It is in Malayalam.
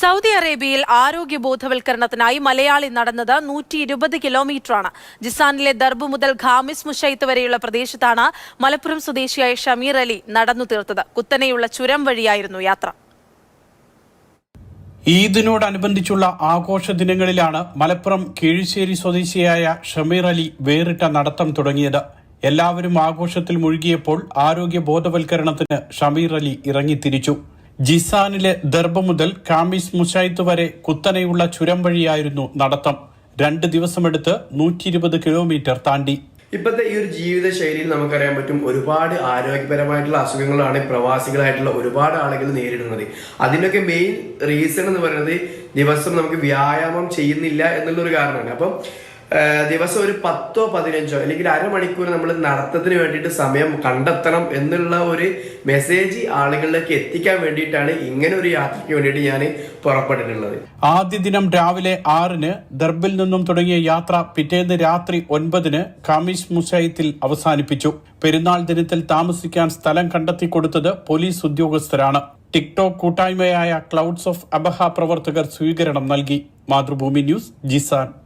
സൗദി അറേബ്യയിൽ ആരോഗ്യ ബോധവൽക്കരണത്തിനായി മലയാളി നടന്നത് നൂറ്റി ഇരുപത് കിലോമീറ്ററാണ്. ജിസാനിലെ ദർബ് മുതൽ ഖാമിസ് മുഷൈത്ത് വരെയുള്ള പ്രദേശത്താണ് മലപ്പുറം സ്വദേശിയായ ഷമീർ അലി നടന്നു തീർത്തത്. കുത്തനെയുള്ള ചുരം വഴിയായിരുന്നു യാത്ര. ഈദിനോടനുബന്ധിച്ചുള്ള ആഘോഷ ദിനങ്ങളിലാണ് മലപ്പുറം കീഴ്ശ്ശേരി സ്വദേശിയായ ഷമീർ അലി വേറിട്ട നടത്തം തുടങ്ങിയത്. എല്ലാവരും ആഘോഷത്തിൽ മുഴുകിയപ്പോൾ ആരോഗ്യ ബോധവൽക്കരണത്തിന് ഷമീർ അലി ഇറങ്ങിത്തിരിച്ചു. ജിസാനിലെ ദർബ മുതൽ കാമിസ് മുഷായിത്ത് വരെ കുത്തനെയുള്ള ചുരം വഴിയായിരുന്നു നടത്തം. രണ്ട് ദിവസമെടുത്ത് നൂറ്റി ഇരുപത് കിലോമീറ്റർ താണ്ടി. ഇപ്പോഴത്തെ ഈ ഒരു ജീവിത ശൈലിയിൽ നമുക്കറിയാൻ പറ്റും ഒരുപാട് ആരോഗ്യപരമായിട്ടുള്ള അസുഖങ്ങളാണ് പ്രവാസികളായിട്ടുള്ള ഒരുപാട് ആളുകൾ നേരിടുന്നത്. അതിനൊക്കെ മെയിൻ റീസൺ എന്ന് പറയുന്നത് ദിവസം നമുക്ക് വ്യായാമം ചെയ്യുന്നില്ല എന്നുള്ളൊരു കാരണമാണ്. അപ്പം ദിവസം ഒരു പത്തോ പതിനഞ്ചോ അല്ലെങ്കിൽ അരമണിക്കൂർ നമ്മൾ നടത്തത്തിന് വേണ്ടിയിട്ട് സമയം കണ്ടെത്തണം എന്നുള്ള ഒരു മെസ്സേജ് ആളുകളിലേക്ക് എത്തിക്കാൻ വേണ്ടിയിട്ടാണ് ഇങ്ങനെ ഒരു യാത്രയ്ക്ക് വേണ്ടിയിട്ട് ഞാൻ പുറപ്പെട്ടിട്ടുള്ളത്. ആദ്യ ദിനം രാവിലെ ആറിന് ദർബിൽ നിന്നും തുടങ്ങിയ യാത്ര പിറ്റേന്ന് രാത്രി ഒൻപതിന് കാമിസ് മുസൈത്തിൽ അവസാനിപ്പിച്ചു. പെരുന്നാൾ ദിനത്തിൽ താമസിക്കാൻ സ്ഥലം കണ്ടെത്തി കൊടുത്തത് പോലീസ് ഉദ്യോഗസ്ഥരാണ്. ടിക്ടോക്ക് കൂട്ടായ്മയായ ക്ലൗഡ്സ് ഓഫ് അബഹ പ്രവർത്തകർ സ്വീകരണം നൽകി. Mathrubhumi news Jizan.